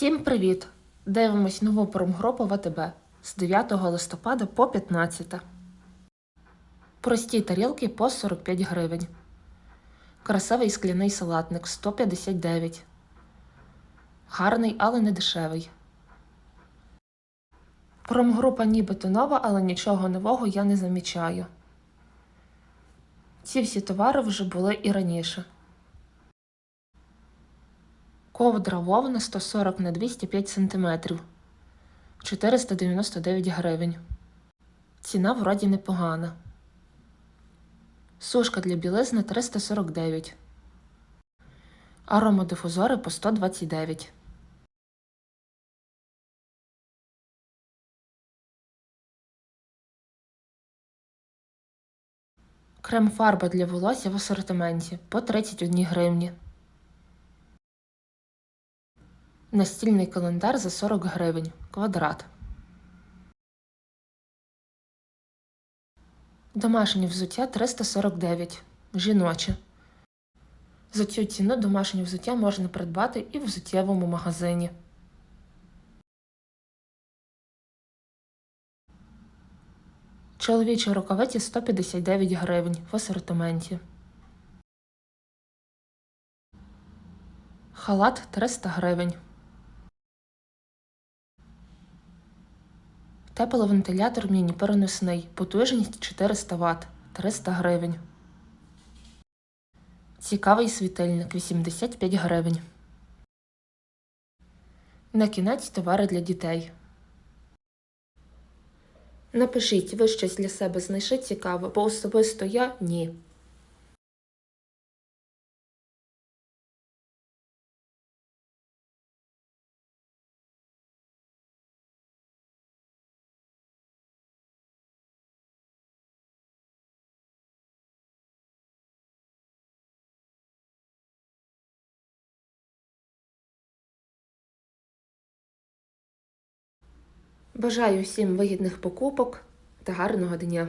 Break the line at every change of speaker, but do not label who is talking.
Всім привіт! Дивимось нову промгрупу ВТБ з 9 листопада по 15. Прості тарілки по 45 гривень. Красивий скляний салатник 159. Гарний, але не дешевий. Промгрупа нібито нова, але нічого нового я не замічаю. Ці всі товари вже були і раніше. Ковдра вовна 140 на 205 см 499 гривень. Ціна вроді непогана. Сушка для білизни 349. Аромадифузори по 129. Крем-фарба для волосся в асортименті по 31 гривні. Настільний календар за 40 гривень. Квадрат. Домашнє взуття 349. Жіноче. За цю ціну домашнє взуття можна придбати і в взуттєвому магазині. Чоловічі рукавиці 159 гривень в асортименті. Халат 300 гривень. Тепловентилятор міні переносний. Потужність 400 Вт 300 гривень. Цікавий світильник 85 гривень. На кінець товари для дітей. Напишіть, ви щось для себе знайшли цікаве, бо особисто я ні. Бажаю всім вигідних покупок та гарного дня!